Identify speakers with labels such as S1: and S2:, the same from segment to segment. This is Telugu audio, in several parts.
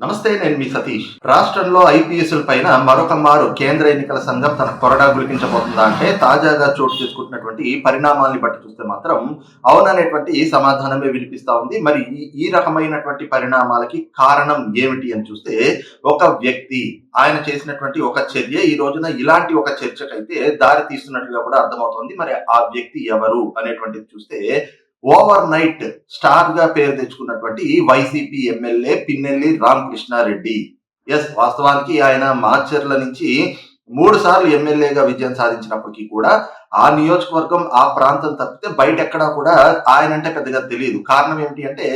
S1: నమస్తే నేను మీ సతీష్. రాష్ట్రంలో ఐపీఎస్ల పైన మరొక మారు కేంద్ర ఎన్నికల సంఘం తన కొరడా గురికించబోతుందా అంటే తాజాగా చోటు చేసుకుంటున్నటువంటి పరిణామాల్ని బట్టి చూస్తే మాత్రం అవుననేటువంటి సమాధానమే వినిపిస్తా ఉంది. మరి ఈ- ఈ రకమైనటువంటి పరిణామాలకి కారణం ఏమిటి అని చూస్తే ఒక వ్యక్తి ఆయన చేసినటువంటి ఒక చర్య ఈ రోజున ఇలాంటి ఒక చర్చకైతే దారి తీస్తున్నట్లుగా కూడా అర్థమవుతోంది. మరి ఆ వ్యక్తి ఎవరు అనేటువంటిది చూస్తే ఓవర్ నైట్ స్టార్గా పేరు తెచ్చుకున్నటువంటి YCP MLA Pinnelli Ramakrishna Reddy. Yes వాస్తవానికి ఆయన మాచర్ల నుంచి మూడు సార్లు ఎమ్మెల్యేగా విజయం సాధించినప్పటికీ కూడా ఆ నియోజకవర్గం ఆ ప్రాంతం తప్పితే బయట ఎక్కడా కూడా ఆయన అంటే పెద్దగా తెలియదు. కారణం ఏమిటి అంటే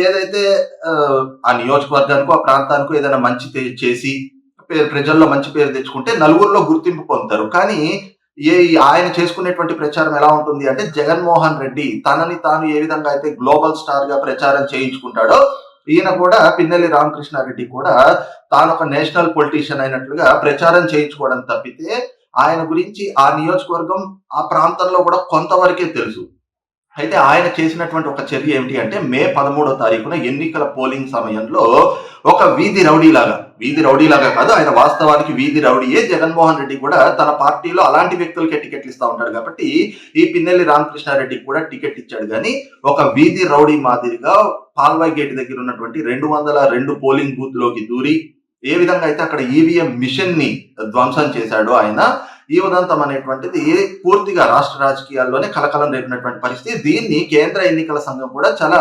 S1: ఏదైతే ఆ, నియోజకవర్గానికో ఆ ప్రాంతానికో ఏదైనా మంచి చేసి ప్రజల్లో మంచి పేరు తెచ్చుకుంటే నలుగురిలో గుర్తింపు పొందుతారు. కానీ ఏ ఆయన చేసుకునేటువంటి ప్రచారం ఎలా ఉంటుంది అంటే జగన్మోహన్ రెడ్డి తనని తాను ఏ విధంగా అయితే గ్లోబల్ స్టార్గా ప్రచారం చేయించుకుంటాడో ఈయన కూడా పిన్నెల్లి రామకృష్ణారెడ్డి కూడా తాను ఒక నేషనల్ పొలిటీషియన్ అయినట్లుగా ప్రచారం చేయించుకోవడం తప్పితే ఆయన గురించి ఆ నియోజకవర్గం ఆ ప్రాంతంలో కూడా కొంతవరకే తెలుసు. అయితే ఆయన చేసినటువంటి ఒక చర్య ఏమిటి అంటే మే పదమూడో తారీఖున ఎన్నికల పోలింగ్ సమయంలో ఒక వీధి రౌడీలాగా వీధి రౌడీలాగా కాదు ఆయన వాస్తవానికి వీధి రౌడీయే. జగన్మోహన్ రెడ్డి కూడా తన పార్టీలో అలాంటి వ్యక్తులకే టికెట్లు ఇస్తా ఉంటాడు కాబట్టి ఈ పిన్నెల్లి రామకృష్ణారెడ్డికి కూడా టికెట్ ఇచ్చాడు. కానీ ఒక వీధి రౌడీ మాదిరిగా పాల్వాయి గేట్ దగ్గర ఉన్నటువంటి రెండు వందల రెండు పోలింగ్ బూత్లోకి దూరి ఏ విధంగా అయితే అక్కడ ఈవీఎం మిషన్ని ధ్వంసం చేశాడో ఆయన ఈ ఉదంతం అనేటువంటిది పూర్తిగా రాష్ట్ర రాజకీయాల్లోనే కలకలం రేపినటువంటి పరిస్థితి. దీన్ని కేంద్ర ఎన్నికల సంఘం కూడా చాలా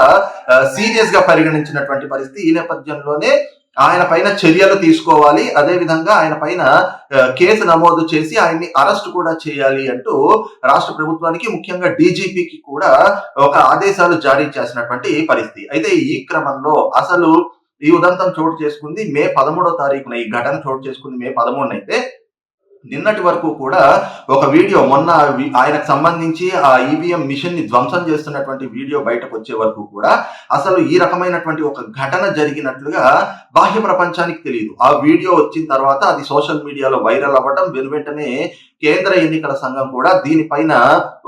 S1: సీరియస్గా పరిగణించినటువంటి పరిస్థితి. ఈ నేపథ్యంలోనే ఆయన పైన చర్యలు తీసుకోవాలి. అదే విధంగా ఆయన పైన కేసు నమోదు చేసి ఆయన్ని అరెస్ట్ కూడా చేయాలి అంటూ రాష్ట్ర ప్రభుత్వానికి ముఖ్యంగా డీజీపీకి కూడా ఒక ఆదేశాలు జారీ చేసినటువంటి పరిస్థితి. అయితే ఈ క్రమంలో అసలు ఈ ఉదంతం చోటు చేసుకుంది మే పదమూడో తారీఖున. ఈ ఘటన చోటు చేసుకుంది మే పదమూడున అయితే నిన్నటి వరకు కూడా ఒక వీడియో మొన్న ఆయనకు సంబంధించి ఆ ఈవీఎం మిషన్ని ధ్వంసం చేస్తున్నటువంటి వీడియో బయటకు వచ్చే వరకు కూడా అసలు ఈ రకమైనటువంటి ఒక ఘటన జరిగినట్లుగా బాహ్య ప్రపంచానికి తెలియదు. ఆ వీడియో వచ్చిన తర్వాత అది సోషల్ మీడియాలో వైరల్ అవ్వడం వెనువెంటనే కేంద్ర ఎన్నికల సంఘం కూడా దీనిపైన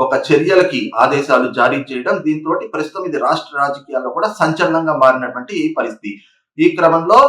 S1: ఒక చర్యలకి ఆదేశాలు జారీ చేయడం దీంతో ప్రస్తుతం ఇది రాష్ట్ర రాజకీయాల్లో కూడా సంచలనంగా మారినటువంటి పరిస్థితి. ఈ క్రమంలో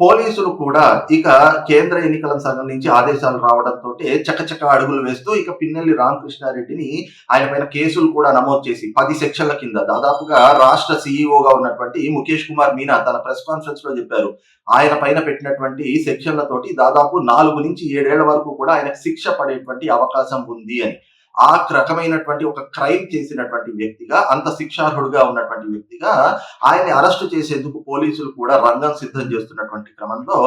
S1: పోలీసులు కూడా ఇక కేంద్ర ఎన్నికల సంఘం నుంచి ఆదేశాలు రావడంతో చకచక అడుగులు వేస్తూ ఇక పిన్నెల్లి రామకృష్ణారెడ్డిని ఆయన పైన కేసులు కూడా నమోదు చేసి పది సెక్షన్ల కింద దాదాపుగా రాష్ట్ర సీఈఓగా ఉన్నటువంటి ముఖేష్ కుమార్ మీనా తన ప్రెస్ కాన్ఫరెన్స్లో చెప్పారు. ఆయన పైన పెట్టినటువంటి సెక్షన్లతోటి దాదాపు నాలుగు నుంచి ఏడేళ్ళ వరకు కూడా ఆయనకు శిక్ష పడేటువంటి అవకాశం ఉంది అని. ఆ రకమైనటువంటి ఒక క్రైమ్ చేసినటువంటి వ్యక్తిగా అంత శిక్షార్హుడుగా ఉన్నటువంటి వ్యక్తిగా ఆయన్ని అరెస్ట్ చేసేందుకు పోలీసులు కూడా రంగం సిద్ధం చేస్తున్నటువంటి క్రమంలో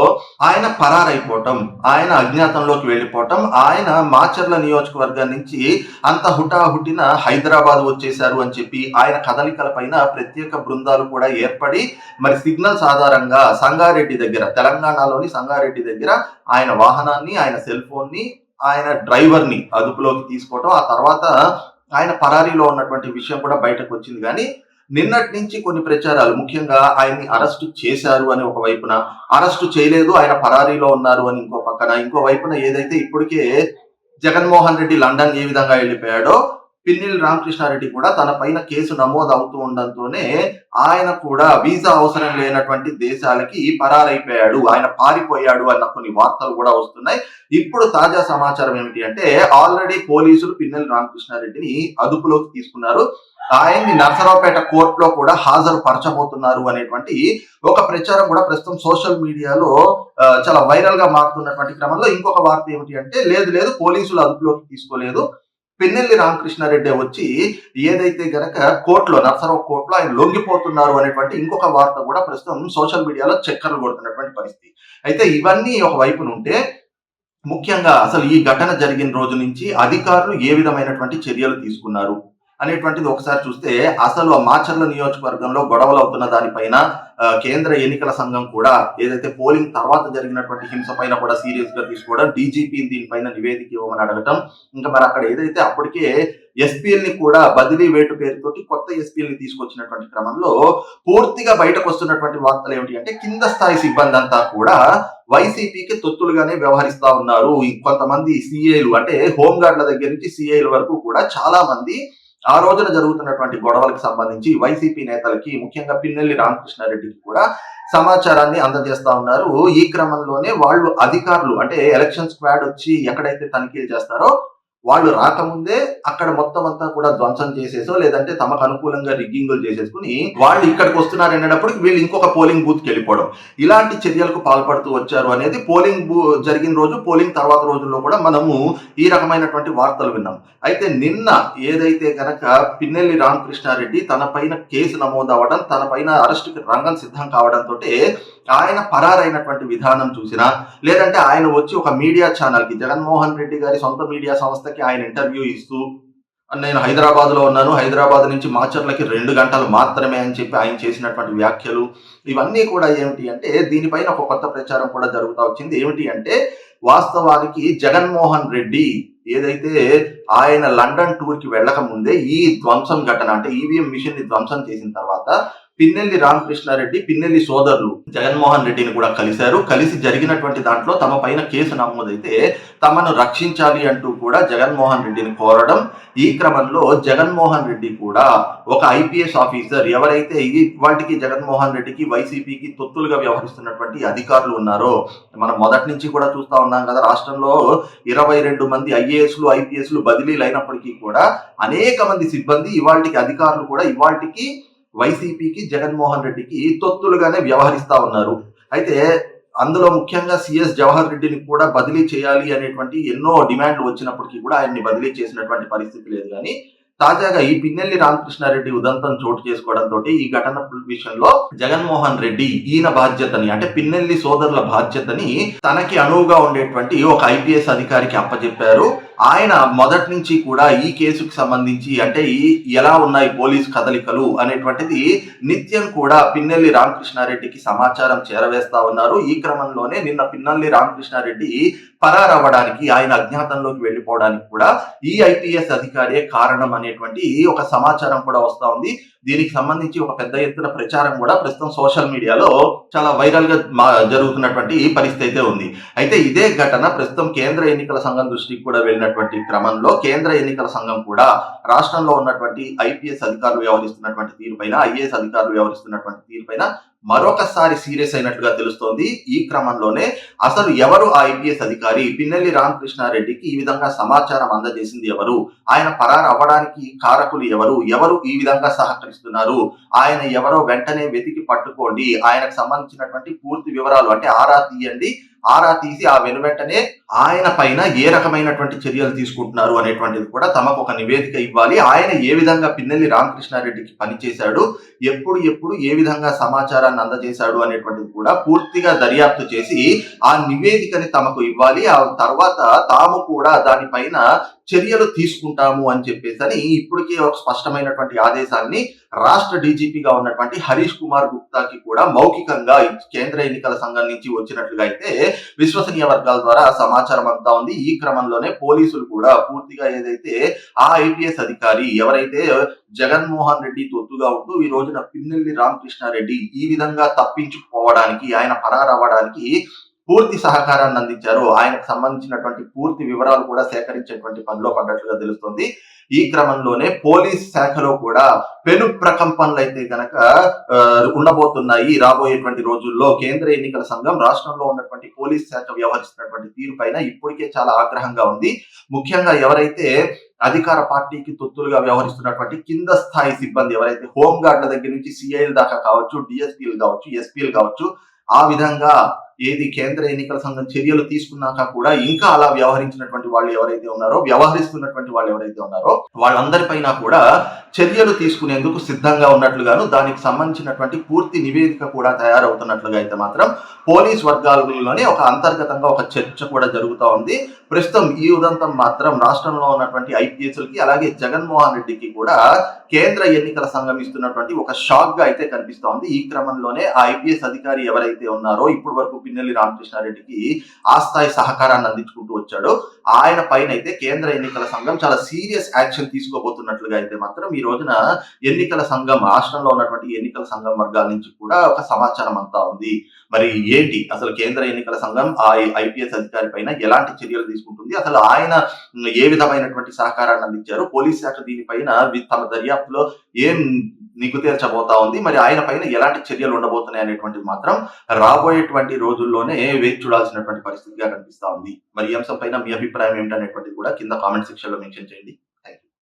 S1: ఆయన పరారైపోవటం ఆయన అజ్ఞాతంలోకి వెళ్ళిపోవటం ఆయన మాచర్ల నియోజకవర్గం నుంచి అంత హుటాహుటిన హైదరాబాద్ వచ్చేశారు అని చెప్పి ఆయన కదలికల పైన ప్రత్యేక బృందాలు కూడా ఏర్పడి మరి సిగ్నల్స్ ఆధారంగా సంగారెడ్డి దగ్గర తెలంగాణలోని సంగారెడ్డి దగ్గర ఆయన వాహనాన్ని ఆయన సెల్ ఫోన్ని ఆయన డ్రైవర్ని అదుపులోకి తీసుకోవటం ఆ తర్వాత ఆయన పరారీలో ఉన్నటువంటి విషయం కూడా బయటకు వచ్చింది. కానీ నిన్నటి నుంచి కొన్ని ప్రచారాలు ముఖ్యంగా ఆయన్ని అరెస్టు చేశారు అని ఒక వైపున అరెస్టు చేయలేదు ఆయన పరారీలో ఉన్నారు అని ఇంకో పక్కన ఇంకో వైపున ఏదైతే ఇప్పటికే జగన్మోహన్ రెడ్డి లండన్ ఏ విధంగా వెళ్ళిపోయాడో పిన్నిల్ రామకృష్ణారెడ్డి కూడా తన పైన కేసు నమోదు అవుతూ ఉండడంతోనే ఆయన కూడా వీసా అవసరం లేనటువంటి దేశాలకి పరారైపోయాడు ఆయన పారిపోయాడు అన్న కొన్ని వార్తలు కూడా వస్తున్నాయి. ఇప్పుడు తాజా సమాచారం ఏమిటి అంటే ఆల్రెడీ పోలీసులు పిన్నెల రామకృష్ణారెడ్డిని అదుపులోకి తీసుకున్నారు. ఆయన్ని నర్సరావుపేట కోర్టులో కూడా హాజరు పరచబోతున్నారు అనేటువంటి ఒక ప్రచారం కూడా ప్రస్తుతం సోషల్ మీడియాలో చాలా వైరల్గా మారుతున్నటువంటి క్రమంలో ఇంకొక వార్త ఏమిటి అంటే లేదు లేదు పోలీసులు అదుపులోకి తీసుకోలేదు. పిన్నెల్లి రామకృష్ణారెడ్డి వచ్చి ఏదైతే గనక కోర్టులో నర్సరావు కోర్టులో ఆయన లొంగిపోతున్నారు అనేటువంటి ఇంకొక వార్త కూడా ప్రస్తుతం సోషల్ మీడియాలో చక్కర్లు కొడుతున్నటువంటి పరిస్థితి. అయితే ఇవన్నీ ఒక వైపున ఉంటే ముఖ్యంగా అసలు ఈ ఘటన జరిగిన రోజు నుంచి అధికారులు ఏ విధమైనటువంటి చర్యలు తీసుకున్నారు? అనేటువంటిది ఒకసారి చూస్తే అసలు ఆ మాచర్ల నియోజకవర్గంలో గొడవలు అవుతున్న దానిపైన కేంద్ర ఎన్నికల సంఘం కూడా ఏదైతే పోలింగ్ తర్వాత జరిగినటువంటి హింస పైన కూడా సీరియస్గా తీసుకోవడం డీజీపీ దీనిపైన నివేదిక ఇవ్వమని అడగటం ఇంకా మరి అక్కడ ఏదైతే అప్పటికే ఎస్పీఎల్ని కూడా బదిలీ వేటు పేరుతోటి కొత్త ఎస్పీఎల్ని తీసుకొచ్చినటువంటి క్రమంలో పూర్తిగా బయటకు వస్తున్నటువంటి వార్తలు ఏమిటి అంటే కింద స్థాయి సిబ్బంది అంతా కూడా వైసీపీకి తొత్తులుగానే వ్యవహరిస్తా ఉన్నారు. కొంతమంది సిఐలు అంటే హోంగార్డుల దగ్గర నుంచి సిఐల వరకు కూడా చాలా మంది ఆ రోజున జరుగుతున్నటువంటి గొడవలకు సంబంధించి వైసీపీ నేతలకి ముఖ్యంగా పిన్నెల్లి రామకృష్ణారెడ్డికి కూడా సమాచారాన్ని అందజేస్తా ఉన్నారు. ఈ క్రమంలోనే వాళ్ళు అధికారులు అంటే ఎలక్షన్ స్క్వాడ్ వచ్చి ఎక్కడైతే తనిఖీలు చేస్తారో వాళ్ళు రాకముందే అక్కడ మొత్తం అంతా కూడా ధ్వంసం చేసేసో లేదంటే తమకు అనుకూలంగా రిగ్గింగులు చేసేసుకుని వాళ్ళు ఇక్కడికి వస్తున్నారు అనేటప్పుడు వీళ్ళు ఇంకొక పోలింగ్ బూత్కి వెళ్ళిపోవడం. ఇలాంటి చర్యలకు పాల్పడుతూ వచ్చారు అనేది పోలింగ్ బూ జరిగిన రోజు పోలింగ్ తర్వాత రోజుల్లో కూడా మనము ఈ రకమైనటువంటి వార్తలు విన్నాం. అయితే నిన్న ఏదైతే కనుక పిన్నెల్లి రామకృష్ణారెడ్డి తన పైన కేసు నమోదు అవ్వడం తన పైన అరెస్టుకి రంగం సిద్ధం కావడంతో ఆయన పరారైనటువంటి విధానం చూసినా లేదంటే ఆయన వచ్చి ఒక మీడియా ఛానల్కి జగన్మోహన్ రెడ్డి గారి సొంత మీడియా సంస్థకి ఆయన ఇంటర్వ్యూ ఇస్తూ నేను హైదరాబాద్లో ఉన్నాను హైదరాబాద్ నుంచి మాచర్లకి రెండు గంటలు మాత్రమే అని చెప్పి ఆయన చేసినటువంటి వ్యాఖ్యలు ఇవన్నీ కూడా ఏమిటి అంటే దీనిపైన ఒక కొత్త ప్రచారం కూడా జరుగుతూ వచ్చింది. ఏమిటి అంటే వాస్తవానికి జగన్మోహన్ రెడ్డి ఏదైతే ఆయన లండన్ టూర్కి వెళ్ళక ముందే ఈ ధ్వంసం ఘటన అంటే ఈవీఎం మిషన్ని ధ్వంసం చేసిన తర్వాత పిన్నెల్లి రామకృష్ణారెడ్డి పిన్నెల్లి సోదరులు జగన్మోహన్ రెడ్డిని కూడా కలిశారు. కలిసి జరిగినటువంటి దాంట్లో తమ పైన కేసు నమోదైతే తమను రక్షించాలి అంటూ కూడా జగన్మోహన్ రెడ్డిని కోరడం ఈ క్రమంలో జగన్మోహన్ రెడ్డి కూడా ఒక ఐపీఎస్ ఆఫీసర్. ఎవరైతే ఈ వాటికి జగన్మోహన్ రెడ్డికి వైసీపీకి తొత్తులుగా వ్యవహరిస్తున్నటువంటి అధికారులు ఉన్నారో మనం మొదటి నుంచి కూడా చూస్తా ఉన్నాం కదా రాష్ట్రంలో ఇరవై రెండు మంది ఐఏఎస్లు ఐపీఎస్లు బదిలీలు అయినప్పటికీ కూడా అనేక మంది సిబ్బంది ఇవాళకి అధికారులు కూడా ఇవాళకి వైసీపీకి జగన్మోహన్ రెడ్డికి తొత్తులుగానే వ్యవహరిస్తా ఉన్నారు. అయితే అందులో ముఖ్యంగా సిఎస్ జవహర్ రెడ్డిని కూడా బదిలీ చేయాలి అనేటువంటి ఎన్నో డిమాండ్లు వచ్చినప్పటికీ కూడా ఆయన్ని బదిలీ చేసినటువంటి పరిస్థితి లేదు. కానీ తాజాగా ఈ పిన్నెల్లి రామకృష్ణారెడ్డి ఉదంతం చోటు చేసుకోవడంతో ఈ ఘటన విషయంలో జగన్మోహన్ రెడ్డి ఈయన బాధ్యతని అంటే పిన్నెల్లి సోదరుల బాధ్యతని తనకి అనువుగా ఉండేటువంటి ఒక ఐపీఎస్ అధికారికి అప్పచెప్పారు ఆయన మొదటి నుంచి కూడా ఈ కేసుకు సంబంధించి అంటే ఈ ఎలా ఉన్నాయి పోలీస్ కదలికలు అనేటువంటిది నిత్యం కూడా పిన్నెల్లి రామకృష్ణారెడ్డికి సమాచారం చేరవేస్తా ఉన్నారు. ఈ క్రమంలోనే నిన్న పిన్నెల్లి రామకృష్ణారెడ్డి పరారవ్వడానికి ఆయన అజ్ఞాతంలోకి వెళ్ళిపోవడానికి కూడా ఈ ఐపీఎస్ అధికారే కారణం అనేటువంటి ఒక సమాచారం కూడా వస్తా ఉంది. దీనికి సంబంధించి ఒక పెద్ద ఎత్తున ప్రచారం కూడా ప్రస్తుతం సోషల్ మీడియాలో చాలా వైరల్గా జరుగుతున్నటువంటి పరిస్థితి అయితే ఉంది. అయితే ఇదే ఘటన ప్రస్తుతం కేంద్ర ఎన్నికల సంఘం దృష్టికి కూడా వెళ్ళినటువంటి క్రమంలో కేంద్ర ఎన్నికల సంఘం కూడా రాష్ట్రంలో ఉన్నటువంటి ఐపీఎస్ అధికారులు వ్యవహరిస్తున్నటువంటి తీరుపైన ఐఏఎస్ అధికారులు వ్యవహరిస్తున్నటువంటి తీరుపైన మరొకసారి సీరియస్ అయినట్లుగా తెలుస్తోంది. ఈ క్రమంలోనే అసలు ఎవరు ఆ ఐపీఎస్ అధికారి? పిన్నెల్లి రామకృష్ణారెడ్డికి ఈ విధంగా సమాచారం అందజేసింది ఎవరు? ఆయన పరారు అవ్వడానికి కారకులు ఎవరు? ఎవరు ఈ విధంగా సహకరిస్తున్నారు? ఆయన ఎవరో వెంటనే వెతికి పట్టుకోండి. ఆయనకు సంబంధించినటువంటి పూర్తి వివరాలు అంటే ఆరా తీయండి. ఆరా తీసి ఆ వెను వెంటనే ఆయన పైన ఏ రకమైనటువంటి చర్యలు తీసుకుంటున్నారు అనేటువంటిది కూడా తమకు ఒక నివేదిక ఇవ్వాలి. ఆయన ఏ విధంగా పిన్నెల్లి రామకృష్ణారెడ్డికి పనిచేశాడు? ఎప్పుడు ఎప్పుడు ఏ విధంగా సమాచారాన్ని అందజేశాడు అనేటువంటిది కూడా పూర్తిగా దర్యాప్తు చేసి ఆ నివేదికని తమకు ఇవ్వాలి. ఆ తర్వాత తాము కూడా దానిపైన చర్యలు తీసుకుంటాము అని చెప్పేసి అని ఇప్పటికే ఒక స్పష్టమైనటువంటి ఆదేశాన్ని రాష్ట్ర డీజీపీగా ఉన్నటువంటి హరీష్ కుమార్ గుప్తాకి కూడా మౌఖికంగా కేంద్ర ఎన్నికల సంఘం నుంచి వచ్చినట్లుగా అయితే విశ్వసనీయ వర్గాల ద్వారా సమాచారం అంతా ఉంది. ఈ క్రమంలోనే పోలీసులు కూడా పూర్తిగా ఏదైతే ఆ ఐపీఎస్ అధికారి ఎవరైతే జగన్మోహన్ రెడ్డి తొత్తుగా ఉంటూ ఈ రోజున పిన్నెల్లి రామకృష్ణారెడ్డి ఈ విధంగా తప్పించుకోవడానికి ఆయన పరారవ్వడానికి పూర్తి సహకారాన్ని అందించారు. ఆయనకు సంబంధించినటువంటి పూర్తి వివరాలు కూడా సేకరించేటువంటి పనిలో పడ్డట్లుగా తెలుస్తుంది. ఈ క్రమంలోనే పోలీస్ శాఖలో కూడా పెను ప్రకంపనలు అయితే గనక ఉండబోతున్నాయి రాబోయేటువంటి రోజుల్లో. కేంద్ర ఎన్నికల సంఘం రాష్ట్రంలో ఉన్నటువంటి పోలీస్ శాఖ వ్యవహరిస్తున్నటువంటి తీరు పైన ఇప్పటికే చాలా ఆగ్రహంగా ఉంది. ముఖ్యంగా ఎవరైతే అధికార పార్టీకి తొత్తులుగా వ్యవహరిస్తున్నటువంటి కింద స్థాయి సిబ్బంది ఎవరైతే హోంగార్డుల దగ్గర నుంచి సిఐల దాకా కావచ్చు డిఎస్పీలు కావచ్చు ఎస్పీలు కావచ్చు ఆ విధంగా ఏది కేంద్ర ఎన్నికల సంఘం చర్యలు తీసుకున్నాక కూడా ఇంకా అలా వ్యవహరించినటువంటి వాళ్ళు ఎవరైతే ఉన్నారో వ్యవహరిస్తున్నటువంటి వాళ్ళు ఎవరైతే ఉన్నారో వాళ్ళందరిపైన కూడా చర్యలు తీసుకునేందుకు సిద్ధంగా ఉన్నట్లుగాను దానికి సంబంధించినటువంటి పూర్తి నివేదిక కూడా తయారవుతున్నట్లుగా అయితే మాత్రం పోలీస్ వర్గాలలోనే ఒక అంతర్గతంగా ఒక చర్చ కూడా జరుగుతూ ఉంది. ప్రస్తుతం ఈ ఉదంతం మాత్రం రాష్ట్రంలో ఉన్నటువంటి ఐపీఎస్లకి అలాగే జగన్మోహన్ రెడ్డికి కూడా కేంద్ర ఎన్నికల సంఘం ఇస్తున్నటువంటి ఒక షాక్గా అయితే కనిపిస్తోంది ఈ క్రమంలోనే ఆ ఐపీఎస్ అధికారి ఎవరైతే ఉన్నారో ఇప్పటి వరకు పిన్నెల్లి రామకృష్ణారెడ్డికి ఆ స్థాయి సహకారాన్ని అందించుకుంటూ వచ్చాడో. ఆయన పైన అయితే కేంద్ర ఎన్నికల సంఘం చాలా సీరియస్ యాక్షన్ తీసుకోబోతున్నట్లుగా అయితే మాత్రం ఈ రోజున ఎన్నికల సంఘం రాష్ట్రంలో ఉన్నటువంటి ఎన్నికల సంఘం వర్గాల నుంచి కూడా ఒక సమాచారం అంతా ఉంది. మరి ఏంటి? అసలు కేంద్ర ఎన్నికల సంఘం ఆ ఐపీఎస్ అధికారి పైన ఎలాంటి చర్యలు తీసుకుంటుంది? అసలు ఆయన ఏ విధమైనటువంటి సహకారాన్ని అందించారు? పోలీస్ శాఖ దీనిపైన తమ దర్యాప్తులో ఏం నీకు తేల్చబోతా ఉంది? మరి ఆయన పైన ఎలాంటి చర్యలు ఉండబోతున్నాయి అనేటువంటిది మాత్రం రాబోయేటువంటి రోజుల్లోనే వేచి చూడాల్సినటువంటి పరిస్థితిగా కనిపిస్తా ఉంది. మరి ఈ అంశం పైన మీ అభిప్రాయం ఏంటనేటువంటిది కూడా కింద కామెంట్ సెక్షన్లో మెన్షన్ చేయండి.